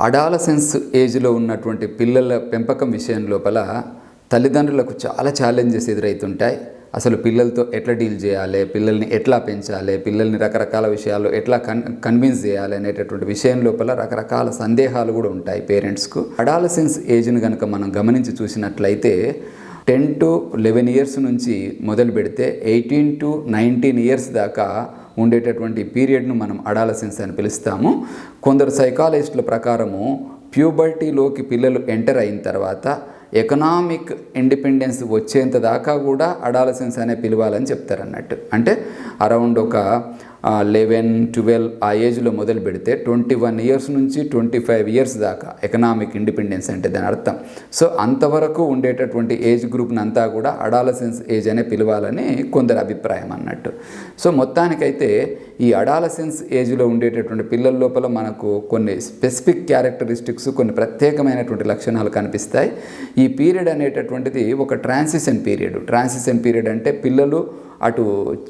Adolescence ఏజ్లో ఉన్నటువంటి పిల్లల పెంపకం విషయం లోపల తల్లిదండ్రులకు చాలా ఛాలెంజెస్ ఎదురవుతుంటాయి అసలు పిల్లలతో ఎట్లా డీల్ చేయాలి? పిల్లల్ని ఎట్లా పెంచాలి? పిల్లల్ని రకరకాల విషయాల్లో ఎట్లా కన్ కన్విన్స్ చేయాలి అనేటటువంటి విషయం లోపల రకరకాల సందేహాలు కూడా ఉంటాయి పేరెంట్స్కు. అడాలసెన్స్ ఏజ్ని కనుక మనం గమనించి చూసినట్లయితే టెన్ టు లెవెన్ ఇయర్స్ నుంచి మొదలు పెడితే ఎయిటీన్ టు నైన్టీన్ ఇయర్స్ దాకా ఉండేటటువంటి పీరియడ్ను మనం అడాలసెన్స్ అని పిలుస్తాము. కొందరు సైకాలజిస్టుల ప్రకారము ప్యూబర్టీలోకి పిల్లలు ఎంటర్ అయిన తర్వాత ఎకనామిక్ ఇండిపెండెన్స్ వచ్చేంత దాకా కూడా అడాలసెన్స్ అనే పిలవాలని చెప్తారన్నట్టు. అంటే అరౌండ్ ఒక లెవెన్ ట్వెల్వ్ ఆ ఏజ్లో మొదలు పెడితే ట్వంటీ వన్ ఇయర్స్ నుంచి ట్వంటీ ఫైవ్ ఇయర్స్ దాకా ఎకనామిక్ ఇండిపెండెన్స్ అంటే దాని అర్థం. సో అంతవరకు ఉండేటటువంటి ఏజ్ గ్రూప్ని అంతా కూడా అడాలసెన్స్ ఏజ్ అనే పిలవాలని కొందరు అభిప్రాయం అన్నట్టు. సో మొత్తానికైతే ఈ అడాలసెన్స్ ఏజ్లో ఉండేటటువంటి పిల్లల లోపల మనకు కొన్ని స్పెసిఫిక్ క్యారెక్టరిస్టిక్స్ కొన్ని ప్రత్యేకమైనటువంటి లక్షణాలు కనిపిస్తాయి. ఈ పీరియడ్ అనేటటువంటిది ఒక ట్రాన్సిషన్ పీరియడ్. ట్రాన్సిషన్ పీరియడ్ అంటే పిల్లలు అటు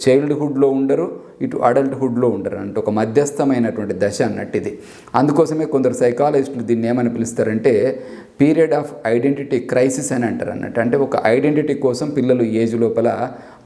చైల్డ్హుడ్లో ఉండరు ఇటు అడల్ట్హుడ్లో ఉండరు. అంటే ఒక మధ్యస్థమైనటువంటి దశ అన్నట్టు ఇది. అందుకోసమే కొందరు సైకాలజిస్టులు దీన్ని ఏమని పిలుస్తారంటే పీరియడ్ ఆఫ్ ఐడెంటిటీ క్రైసిస్ అని అంటారు అన్నట్టు. అంటే ఒక ఐడెంటిటీ కోసం పిల్లలు ఏజ్ లోపల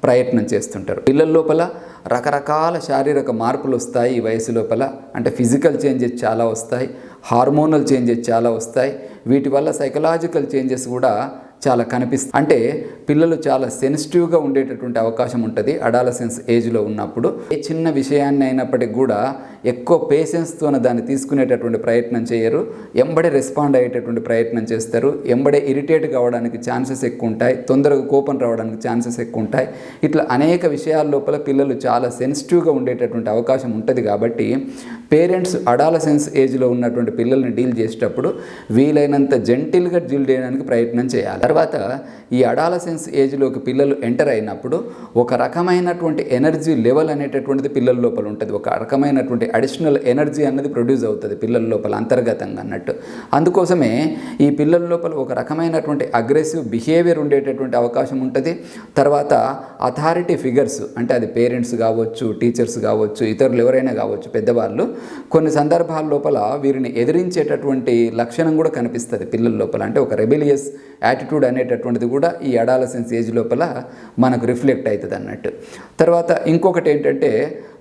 ప్రయత్నం చేస్తుంటారు. పిల్లల లోపల రకరకాల శారీరక మార్పులు వస్తాయి ఈ వయసు లోపల. అంటే ఫిజికల్ చేంజెస్ చాలా వస్తాయి. హార్మోనల్ చేంజెస్ చాలా వస్తాయి. వీటి వల్ల సైకలాజికల్ చేంజెస్ కూడా చాలా కనిపిస్తాయి. అంటే పిల్లలు చాలా సెన్సిటివ్గా ఉండేటటువంటి అవకాశం ఉంటుంది. అడాలసెన్స్ ఏజ్లో ఉన్నప్పుడు ఏ చిన్న విషయాన్ని అయినప్పటికీ కూడా ఎక్కువ పేషెన్స్తో దాన్ని తీసుకునేటటువంటి ప్రయత్నం చేయరు. ఎంబడే రెస్పాండ్ అయ్యేటటువంటి ప్రయత్నం చేస్తారు. ఎంబడే ఇరిటేట్ కావడానికి ఛాన్సెస్ ఎక్కువ ఉంటాయి తొందరగా కోపం రావడానికి ఛాన్సెస్ ఎక్కువ ఉంటాయి ఇట్లా అనేక విషయాల లోపల పిల్లలు చాలా సెన్సిటివ్గా ఉండేటటువంటి అవకాశం ఉంటుంది కాబట్టి పేరెంట్స్ అడాలసెన్స్ ఏజ్లో ఉన్నటువంటి పిల్లల్ని డీల్ చేసేటప్పుడు వీలైనంత జెంటిల్గా డీల్ చేయడానికి ప్రయత్నం చేయాలి. తర్వాత ఈ అడాలసెన్స్ ఏజ్లోకి పిల్లలు ఎంటర్ అయినప్పుడు ఒక రకమైనటువంటి ఎనర్జీ లెవెల్ అనేటటువంటిది పిల్లల లోపల ఉంటుంది. ఒక రకమైనటువంటి అడిషనల్ ఎనర్జీ అన్నది ప్రొడ్యూస్ అవుతుంది పిల్లల లోపల అంతర్గతంగా అన్నట్టు. అందుకోసమే ఈ పిల్లల లోపల ఒక రకమైనటువంటి అగ్రెసివ్ బిహేవియర్ ఉండేటటువంటి అవకాశం ఉంటుంది. తర్వాత అథారిటీ ఫిగర్స్ అంటే అది పేరెంట్స్ కావచ్చు టీచర్స్ కావచ్చు ఇతరులు ఎవరైనా కావచ్చు పెద్దవాళ్ళు కొన్ని సందర్భాల లోపల వీరిని ఎదిరించేటటువంటి లక్షణం కూడా కనిపిస్తుంది పిల్లల లోపల. అంటే ఒక రెబిలియస్ యాటిట్యూడ్ అనేటటువంటిది కూడా ఈ అడాలసెన్స్ ఏజ్ లోపల మనకు రిఫ్లెక్ట్ అవుతుంది అన్నట్టు తర్వాత ఇంకొకటి ఏంటంటే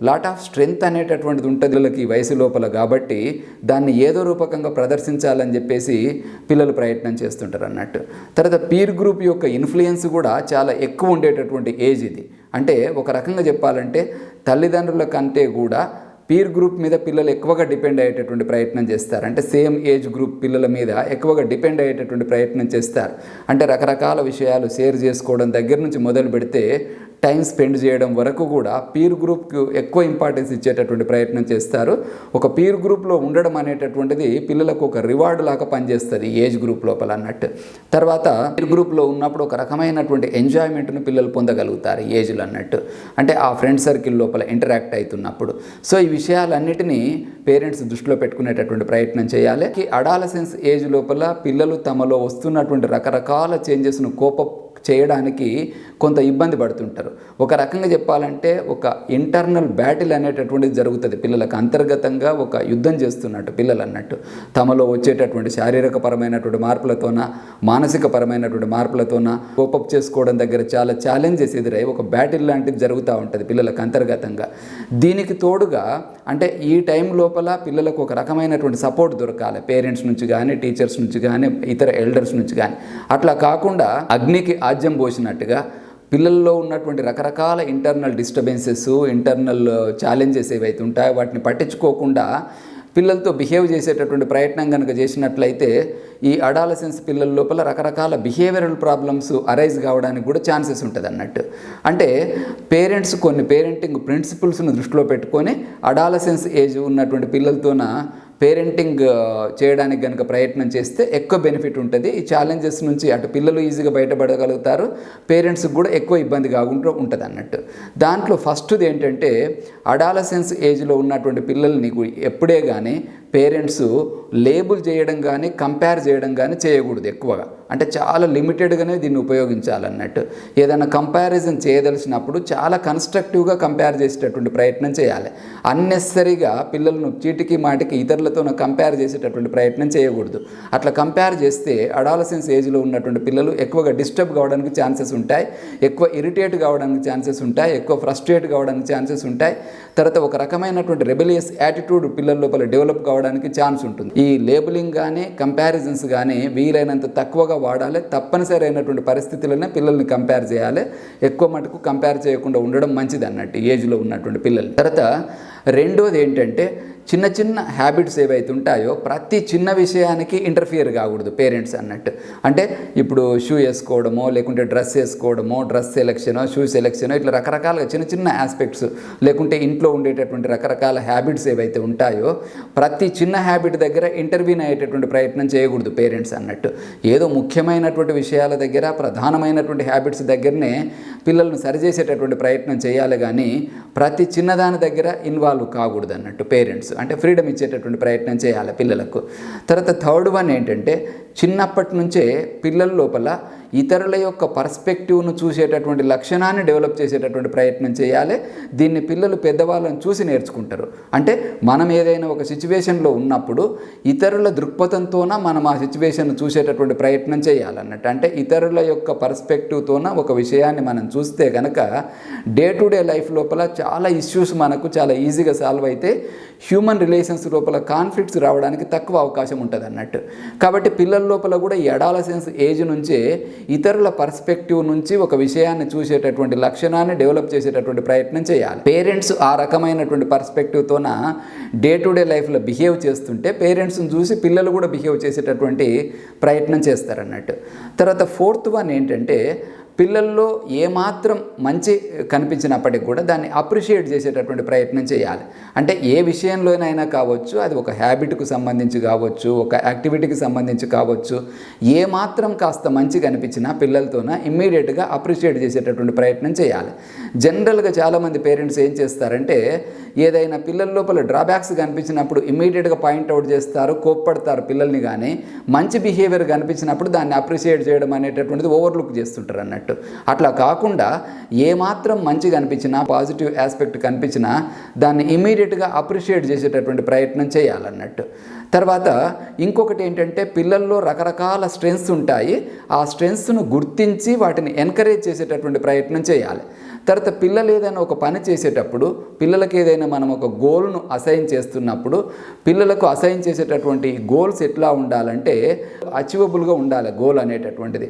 లాట్ ఆఫ్ స్ట్రెంగ్త్ అనేటటువంటిది ఉంటుంది పిల్లలకి వయసు లోపల కాబట్టి దాన్ని ఏదో రూపకంగా ప్రదర్శించాలని చెప్పేసి పిల్లలు ప్రయత్నం చేస్తుంటారు అన్నట్టు. తర్వాత పీర్ గ్రూప్ యొక్క ఇన్ఫ్లుయెన్స్ కూడా చాలా ఎక్కువ ఉండేటటువంటి ఏజ్ ఇది. అంటే ఒక రకంగా చెప్పాలంటే తల్లిదండ్రుల కంటే కూడా పీర్ గ్రూప్ మీద పిల్లలు ఎక్కువగా డిపెండ్ అయ్యేటటువంటి ప్రయత్నం చేస్తారు. అంటే సేమ్ ఏజ్ గ్రూప్ పిల్లల మీద ఎక్కువగా డిపెండ్ అయ్యేటటువంటి ప్రయత్నం చేస్తారు. అంటే రకరకాల విషయాలు షేర్ చేసుకోవడం దగ్గర నుంచి మొదలు పెడితే టైం స్పెండ్ చేయడం వరకు కూడా పీర్ గ్రూప్కి ఎక్కువ ఇంపార్టెన్స్ ఇచ్చేటటువంటి ప్రయత్నం చేస్తారు. ఒక పీర్ గ్రూప్లో ఉండడం అనేటటువంటిది పిల్లలకు ఒక రివార్డ్ లాగా పనిచేస్తుంది ఏజ్ గ్రూప్ లోపల అన్నట్టు. తర్వాత పీర్ గ్రూప్లో ఉన్నప్పుడు ఒక రకమైనటువంటి ఎంజాయ్మెంట్ను పిల్లలు పొందగలుగుతారు ఏజ్లు ఏజ్లో అన్నట్టు. అంటే ఆ ఫ్రెండ్ సర్కిల్ లోపల ఇంటరాక్ట్ అవుతున్నప్పుడు సో ఈ విషయాలన్నిటినీ పేరెంట్స్ దృష్టిలో పెట్టుకునేటటువంటి ప్రయత్నం చేయాలి. అడాలసెన్స్ ఏజ్ లోపల పిల్లలు తమలో వస్తున్నటువంటి రకరకాల చేంజెస్ను కోప చేయడానికి కొంత ఇబ్బంది పడుతుంటారు. ఒక రకంగా చెప్పాలంటే ఒక ఇంటర్నల్ బ్యాటిల్ అనేటటువంటిది జరుగుతుంది పిల్లలకు. అంతర్గతంగా ఒక యుద్ధం చేస్తున్నట్టు పిల్లలు అన్నట్టు. తమలో వచ్చేటటువంటి శారీరక పరమైనటువంటి మార్పులతోన మానసిక పరమైనటువంటి మార్పులతోన కోపప్ చేసుకోవడం దగ్గర చాలా ఛాలెంజెస్ ఎదురై ఒక బ్యాటిల్ లాంటిది జరుగుతూ ఉంటుంది పిల్లలకు అంతర్గతంగా. దీనికి తోడుగా అంటే ఈ టైం లోపల పిల్లలకు ఒక రకమైనటువంటి సపోర్ట్ దొరకాలి. పేరెంట్స్ నుంచి కానీ టీచర్స్ నుంచి కానీ ఇతర ఎల్డర్స్ నుంచి కానీ అట్లా కాకుండా అగ్నికి రాజ్యం పోసినట్టుగా పిల్లల్లో ఉన్నటువంటి రకరకాల ఇంటర్నల్ డిస్టర్బెన్సెస్ ఇంటర్నల్ ఛాలెంజెస్ ఏవైతే ఉంటాయో వాటిని పట్టించుకోకుండా పిల్లలతో బిహేవ్ చేసేటటువంటి ప్రయత్నం కనుక చేసినట్లయితే ఈ అడాలసెన్స్ పిల్లల లోపల రకరకాల బిహేవియరల్ ప్రాబ్లమ్స్ అరైజ్ కావడానికి కూడా ఛాన్సెస్ ఉంటుంది అన్నట్టు. అంటే పేరెంట్స్ కొన్ని పేరెంటింగ్ ప్రిన్సిపల్స్ను దృష్టిలో పెట్టుకొని అడాలసెన్స్ ఏజ్ ఉన్నటువంటి పిల్లలతోన పేరెంటింగ్ చేయడానికి కనుక ప్రయత్నం చేస్తే ఎక్కువ బెనిఫిట్ ఉంటుంది. ఈ ఛాలెంజెస్ నుంచి అటు పిల్లలు ఈజీగా బయటపడగలుగుతారు. పేరెంట్స్కి కూడా ఎక్కువ ఇబ్బంది కాకుండా ఉంటుంది అన్నట్టు దాంట్లో ఫస్ట్ది ఏంటంటే అడాలసెన్స్ ఏజ్లో ఉన్నటువంటి పిల్లలు నీకు ఎప్పుడే కానీ పేరెంట్స్ లేబుల్ చేయడం కానీ కంపేర్ చేయడం కానీ చేయకూడదు ఎక్కువగా. అంటే చాలా లిమిటెడ్గానే దీన్ని ఉపయోగించాలన్నట్టు. ఏదైనా కంపారిజన్ చేయదలిసినప్పుడు చాలా కన్స్ట్రక్టివ్గా కంపేర్ చేసేటటువంటి ప్రయత్నం చేయాలి. అన్నెసరీగా పిల్లలను చీటికి మాటికి ఇతరులతో కంపేర్ చేసేటటువంటి ప్రయత్నం చేయకూడదు. అట్లా కంపేర్ చేస్తే అడాలసెన్స్ ఏజ్లో ఉన్నటువంటి పిల్లలు ఎక్కువగా డిస్టర్బ్ కావడానికి ఛాన్సెస్ ఉంటాయి. ఎక్కువ ఇరిటేట్ కావడానికి ఛాన్సెస్ ఉంటాయి. ఎక్కువ ఫ్రస్ట్రేట్ కావడానికి ఛాన్సెస్ ఉంటాయి. తర్వాత ఒక రకమైనటువంటి రెబిలియస్ యాటిట్యూడ్ పిల్లల లోపల డెవలప్ కావడానికి ఛాన్స్ ఉంటుంది. ఈ లేబులింగ్ కానీ కంపారిజన్స్ కానీ వీలైనంత తక్కువగా వాడాలి. తప్పనిసరి అయినటువంటి పరిస్థితులనే పిల్లల్ని కంపేర్ చేయాలి. ఎక్కువ మటుకు కంపేర్ చేయకుండా ఉండడం మంచిది అన్నట్టు ఏజ్లో ఉన్నటువంటి పిల్లలు. తర్వాత రెండోది ఏంటంటే చిన్న చిన్న హ్యాబిట్స్ ఏవైతే ఉంటాయో ప్రతి చిన్న విషయానికి ఇంటర్ఫియర్ కాకూడదు పేరెంట్స్ అన్నట్టు. అంటే ఇప్పుడు షూ వేసుకోవడమో లేకుంటే డ్రెస్ వేసుకోవడమో డ్రెస్ సెలెక్షనో షూ సెలెక్షనో ఇట్లా రకరకాలుగా చిన్న చిన్న ఆస్పెక్ట్స్ లేకుంటే ఇంట్లో ఉండేటటువంటి రకరకాల హ్యాబిట్స్ ఏవైతే ఉంటాయో ప్రతి చిన్న హ్యాబిట్ దగ్గర ఇంటర్వ్యూన్ అయ్యేటటువంటి ప్రయత్నం చేయకూడదు పేరెంట్స్ అన్నట్టు. ఏదో ముఖ్యమైనటువంటి విషయాల దగ్గర ప్రధానమైనటువంటి హ్యాబిట్స్ దగ్గరనే పిల్లలను సరిచేసేటటువంటి ప్రయత్నం చేయాలి కానీ ప్రతి చిన్నదాని దగ్గర ఇన్వాల్వ్ కాకూడదు అన్నట్టు పేరెంట్స్. అంటే ఫ్రీడమ్ ఇచ్చేటటువంటి ప్రయత్నం చేయాలి పిల్లలకు. తర్వాత థర్డ్ వన్ ఏంటంటే చిన్నప్పటి నుంచే పిల్లల లోపల ఇతరుల యొక్క పర్స్పెక్టివ్ను చూసేటటువంటి లక్షణాన్ని డెవలప్ చేసేటటువంటి ప్రయత్నం చేయాలి. దీన్ని పిల్లలు పెద్దవాళ్ళని చూసి నేర్చుకుంటారు. అంటే మనం ఏదైనా ఒక సిచ్యువేషన్లో ఉన్నప్పుడు ఇతరుల దృక్పథంతోన మనం ఆ సిచ్యువేషన్ చూసేటటువంటి ప్రయత్నం చేయాలన్నట్టు. అంటే ఇతరుల యొక్క పర్స్పెక్టివ్తోన ఒక విషయాన్ని మనం చూస్తే కనుక డే టు డే లైఫ్ లోపల చాలా ఇష్యూస్ మనకు చాలా ఈజీగా సాల్వ్ అయితే హ్యూమన్ రిలేషన్స్ లోపల కాన్ఫ్లిక్ట్స్ రావడానికి తక్కువ అవకాశం ఉంటుంది అన్నట్టు కాబట్టి పిల్లల లోపల కూడా ఈ ఏజ్ నుంచే ఇతరుల పర్స్పెక్టివ్ నుంచి ఒక విషయాన్ని చూసేటటువంటి లక్షణాన్ని డెవలప్ చేసేటటువంటి ప్రయత్నం చేయాలి. పేరెంట్స్ ఆ రకమైనటువంటి పర్స్పెక్టివ్తోన డే టు డే లైఫ్లో బిహేవ్ చేస్తుంటే పేరెంట్స్ని చూసి పిల్లలు కూడా బిహేవ్ చేసేటటువంటి ప్రయత్నం చేస్తారన్నట్టు. తర్వాత ఫోర్త్ వన్ ఏంటంటే పిల్లల్లో ఏమాత్రం మంచి కనిపించినప్పటికి కూడా దాన్ని అప్రిషియేట్ చేసేటటువంటి ప్రయత్నం చేయాలి. అంటే ఏ విషయంలోనైనా కావచ్చు అది ఒక హ్యాబిట్కు సంబంధించి కావచ్చు ఒక యాక్టివిటీకి సంబంధించి కావచ్చు ఏమాత్రం కాస్త మంచి కనిపించినా పిల్లలతోన ఇమ్మీడియట్గా అప్రిషియేట్ చేసేటటువంటి ప్రయత్నం చేయాలి. జనరల్గా చాలామంది పేరెంట్స్ ఏం చేస్తారంటే ఏదైనా పిల్లల లోపల డ్రాబ్యాక్స్ కనిపించినప్పుడు ఇమ్మీడియట్గా పాయింట్అవుట్ చేస్తారు కోప్పడతారు పిల్లల్ని కానీ మంచి బిహేవియర్ కనిపించినప్పుడు దాన్ని అప్రిషియేట్ చేయడం అనేటటువంటిది ఓవర్లుక్ చేస్తుంటారు అన్నట్టు అట్లా కాకుండా ఏమాత్రం మంచి కనిపించినా పాజిటివ్ ఆస్పెక్ట్ కనిపించినా దాన్ని ఇమీడియట్గా అప్రిషియేట్ చేసేటటువంటి ప్రయత్నం చేయాలన్నట్టు. తర్వాత ఇంకొకటి ఏంటంటే పిల్లల్లో రకరకాల స్ట్రెంగ్స్ ఉంటాయి. ఆ స్ట్రెంగ్స్ను గుర్తించి వాటిని ఎంకరేజ్ చేసేటటువంటి ప్రయత్నం చేయాలి. తర్వాత పిల్లలు ఏదైనా ఒక పని చేసేటప్పుడు పిల్లలకి ఏదైనా మనం ఒక గోల్ను అసైన్ చేస్తున్నప్పుడు పిల్లలకు అసైన్ చేసేటటువంటి గోల్స్ ఎట్లా ఉండాలంటే అచీవబుల్గా ఉండాలి గోల్ అనేటటువంటిది.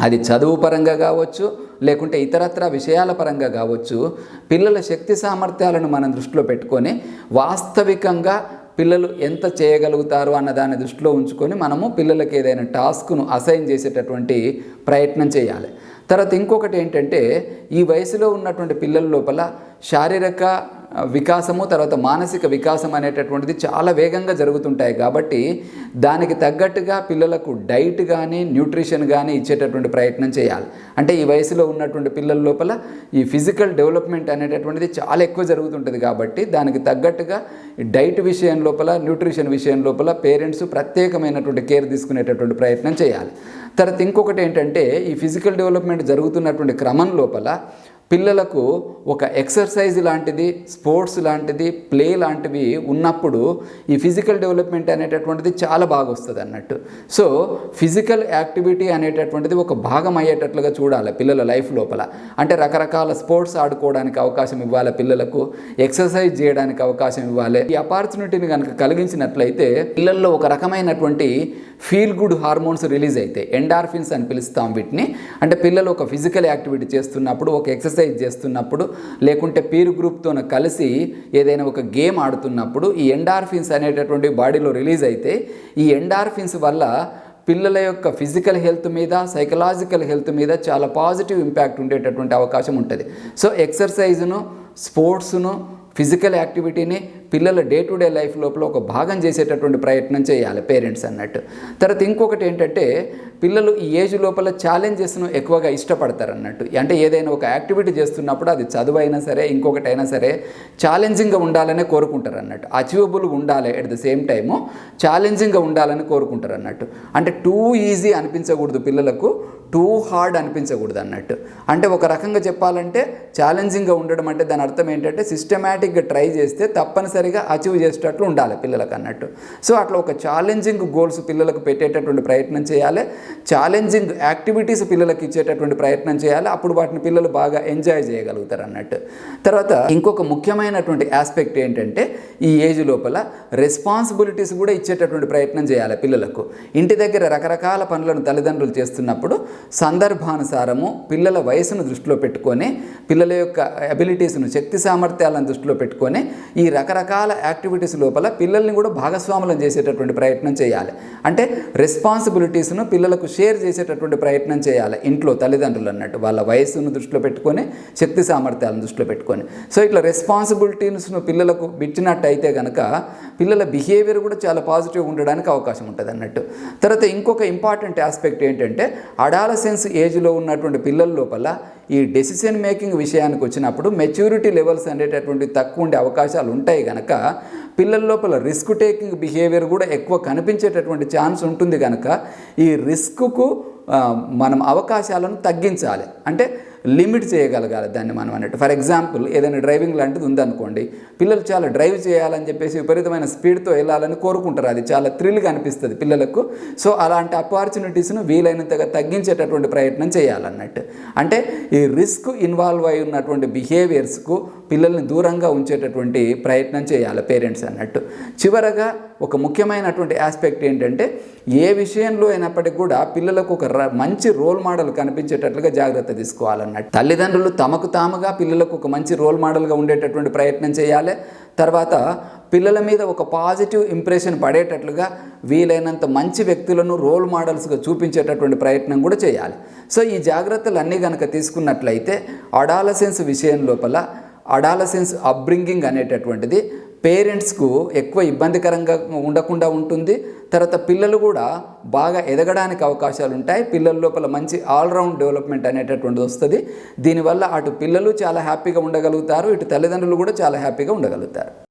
అది చదువు పరంగా కావచ్చు లేకుంటే ఇతరత్ర విషయాల పరంగా కావచ్చు పిల్లల శక్తి సామర్థ్యాలను మనం దృష్టిలో పెట్టుకొని వాస్తవికంగా పిల్లలు ఎంత చేయగలుగుతారు అన్న దాన్ని దృష్టిలో ఉంచుకొని మనము పిల్లలకి ఏదైనా టాస్క్ను అసైన్ చేసేటటువంటి ప్రయత్నం చేయాలి. తర్వాత ఇంకొకటి ఏంటంటే ఈ వయసులో ఉన్నటువంటి పిల్లల లోపల శారీరక వికాసము తర్వాత మానసిక వికాసం అనేటటువంటిది చాలా వేగంగా జరుగుతుంటాయి. కాబట్టి దానికి తగ్గట్టుగా పిల్లలకు డైట్ కానీ న్యూట్రిషన్ కానీ ఇచ్చేటటువంటి ప్రయత్నం చేయాలి. అంటే ఈ వయసులో ఉన్నటువంటి పిల్లల లోపల ఈ ఫిజికల్ డెవలప్మెంట్ అనేటటువంటిది చాలా ఎక్కువ జరుగుతుంటుంది కాబట్టి దానికి తగ్గట్టుగా డైట్ విషయం లోపల న్యూట్రిషన్ విషయం లోపల పేరెంట్స్ ప్రత్యేకమైనటువంటి కేర్ తీసుకునేటటువంటి ప్రయత్నం చేయాలి. తర్వాత ఇంకొకటి ఏంటంటే ఈ ఫిజికల్ డెవలప్మెంట్ జరుగుతున్నటువంటి క్రమం లోపల పిల్లలకు ఒక ఎక్సర్సైజ్ లాంటిది స్పోర్ట్స్ లాంటిది ప్లే లాంటివి ఉన్నప్పుడు ఈ ఫిజికల్ డెవలప్మెంట్ అనేటటువంటిది చాలా బాగా వస్తుంది అన్నట్టు. సో ఫిజికల్ యాక్టివిటీ అనేటటువంటిది ఒక భాగం అయ్యేటట్లుగా చూడాలి పిల్లల లైఫ్ లోపల. అంటే రకరకాల స్పోర్ట్స్ ఆడుకోవడానికి అవకాశం ఇవ్వాలి పిల్లలకు ఎక్సర్సైజ్ చేయడానికి అవకాశం ఇవ్వాలి. ఈ అపార్చునిటీని కనుక కలిగించినట్లయితే పిల్లల్లో ఒక రకమైనటువంటి ఫీల్ గుడ్ హార్మోన్స్ రిలీజ్ అవుతాయి ఎండార్ఫిన్స్ అని పిలుస్తాం వీటిని. అంటే పిల్లలు ఒక ఫిజికల్ యాక్టివిటీ చేస్తున్నప్పుడు ఒక ఎక్సర్సైజ్ చేస్తున్నప్పుడు లేకుంటే పీర్ గ్రూప్తో కలిసి ఏదైనా ఒక గేమ్ ఆడుతున్నప్పుడు ఈ ఎండార్ఫిన్స్ అనేటటువంటి బాడీలో రిలీజ్ అయితే ఈ ఎండార్ఫిన్స్ వల్ల పిల్లల యొక్క ఫిజికల్ హెల్త్ మీద సైకలాజికల్ హెల్త్ మీద చాలా పాజిటివ్ ఇంపాక్ట్ ఉండేటటువంటి అవకాశం ఉంటుంది. సో ఎక్సర్సైజ్ను స్పోర్ట్స్ను ఫిజికల్ యాక్టివిటీని పిల్లల డే టు డే లైఫ్ లోపల ఒక భాగం చేసేటటువంటి ప్రయత్నం చేయాలి పేరెంట్స్ అన్నట్టు. తర్వాత ఇంకొకటి ఏంటంటే పిల్లలు ఈ ఏజ్ లోపల ఛాలెంజెస్ను ఎక్కువగా ఇష్టపడతారు అన్నట్టు. అంటే ఏదైనా ఒక యాక్టివిటీ చేస్తున్నప్పుడు అది చదువు అయినా సరే ఇంకొకటి అయినా సరే ఛాలెంజింగ్గా ఉండాలనే కోరుకుంటారు అన్నట్టు. అచీవబుల్గా ఉండాలి అట్ ద సేమ్ టైము ఛాలెంజింగ్గా ఉండాలని కోరుకుంటారు అన్నట్టు. అంటే టూ ఈజీ అనిపించకూడదు పిల్లలకు టూ హార్డ్ అనిపించకూడదు అన్నట్టు. అంటే ఒక రకంగా చెప్పాలంటే ఛాలెంజింగ్గా ఉండడం అంటే దాని అర్థం ఏంటంటే సిస్టమేటిక్గా ట్రై చేస్తే తప్పనిసరిగా అచీవ్ చేసేటట్లు ఉండాలి పిల్లలకు అన్నట్టు. సో అట్లా ఒక ఛాలెంజింగ్ గోల్స్ పిల్లలకు పెట్టేటటువంటి ప్రయత్నం చేయాలి. ఛాలెంజింగ్ యాక్టివిటీస్ పిల్లలకు ఇచ్చేటటువంటి ప్రయత్నం చేయాలి. అప్పుడు వాటిని పిల్లలు బాగా ఎంజాయ్ చేయగలుగుతారు అన్నట్టు. తర్వాత ఇంకొక ముఖ్యమైనటువంటి ఆస్పెక్ట్ ఏంటంటే ఈ ఏజ్ లోపల రెస్పాన్సిబిలిటీస్ కూడా ఇచ్చేటటువంటి ప్రయత్నం చేయాలి పిల్లలకు. ఇంటి దగ్గర రకరకాల పనులను తల్లిదండ్రులు చేస్తున్నప్పుడు సందర్భానుసారము పిల్లల వయసును దృష్టిలో పెట్టుకొని పిల్లల యొక్క అబిలిటీస్ను శక్తి సామర్థ్యాలను దృష్టిలో పెట్టుకొని ఈ రకరకాల యాక్టివిటీస్ లోపల పిల్లల్ని కూడా భాగస్వాములను చేసేటటువంటి ప్రయత్నం చేయాలి. అంటే రెస్పాన్సిబిలిటీస్ను పిల్లలకు షేర్ చేసేటటువంటి ప్రయత్నం చేయాలి. ఇంట్లో తల్లిదండ్రులు అన్నట్టు వాళ్ళ వయసును దృష్టిలో పెట్టుకొని శక్తి సామర్థ్యాలను దృష్టిలో పెట్టుకొని. సో ఇట్లా రెస్పాన్సిబిలిటీస్ను పిల్లలకు బిచ్చినట్టయితే కనుక పిల్లల బిహేవియర్ కూడా చాలా పాజిటివ్ ఉండడానికి అవకాశం ఉంటుంది అన్నట్టు తర్వాత ఇంకొక ఇంపార్టెంట్ ఆస్పెక్ట్ ఏంటంటే అడాలసెన్స్ ఏజ్లో ఉన్నటువంటి పిల్లల లోపల ఈ డెసిషన్ మేకింగ్ విషయానికి వచ్చినప్పుడు మెచ్యూరిటీ లెవెల్స్ అనేటటువంటి తక్కువ ఉండే అవకాశాలు ఉంటాయి కనుక పిల్లల లోపల రిస్క్ టేకింగ్ బిహేవియర్ కూడా ఎక్కువ కనిపించేటటువంటి ఛాన్స్ ఉంటుంది కనుక ఈ రిస్క్కు మనం అవకాశాలను తగ్గించాలి. అంటే లిమిట్ చేయగలగాలి దాన్ని మనం అన్నట్టు. ఫర్ ఎగ్జాంపుల్ ఏదైనా డ్రైవింగ్ లాంటిది ఉందనుకోండి పిల్లలు చాలా డ్రైవ్ చేయాలని చెప్పేసి విపరీతమైన స్పీడ్తో వెళ్ళాలని కోరుకుంటారు. అది చాలా థ్రిల్గా అనిపిస్తుంది పిల్లలకు. సో అలాంటి అపార్చునిటీస్ను వీలైనంతగా తగ్గించేటటువంటి ప్రయత్నం చేయాలన్నట్టు. అంటే ఈ రిస్క్ ఇన్వాల్వ్ అయి ఉన్నటువంటి బిహేవియర్స్కు పిల్లల్ని దూరంగా ఉంచేటటువంటి ప్రయత్నం చేయాలి పేరెంట్స్ అన్నట్టు. చివరగా ఒక ముఖ్యమైనటువంటి ఆస్పెక్ట్ ఏంటంటే ఏ విషయంలో అయినప్పటికీ కూడా పిల్లలకు ఒక ర- మంచి రోల్ మోడల్ కనిపించేటట్లుగా జాగ్రత్త తీసుకోవాలన్నట్టు. తల్లిదండ్రులు తమకు తాముగా పిల్లలకు ఒక మంచి రోల్ మోడల్గా ఉండేటటువంటి ప్రయత్నం చేయాలి. తర్వాత పిల్లల మీద ఒక పాజిటివ్ ఇంప్రెషన్ పడేటట్లుగా వీలైనంత మంచి వ్యక్తులను రోల్ మోడల్స్గా చూపించేటటువంటి ప్రయత్నం కూడా చేయాలి. సో ఈ జాగ్రత్తలు అన్నీ కనుక తీసుకున్నట్లయితే అడాలసెన్స్ విషయం లోపల అడాలసెన్స్ అప్బ్రింగింగ్ అనేటటువంటిది పేరెంట్స్కు ఎక్కువ ఇబ్బందికరంగా ఉండకుండా ఉంటుంది. తర్వాత పిల్లలు కూడా బాగా ఎదగడానికి అవకాశాలు ఉంటాయి. పిల్లల లోపల మంచి ఆల్రౌండ్ డెవలప్మెంట్ అనేటటువంటిది వస్తుంది. దీనివల్ల అటు పిల్లలు చాలా హ్యాపీగా ఉండగలుగుతారు. ఇటు తల్లిదండ్రులు కూడా చాలా హ్యాపీగా ఉండగలుగుతారు.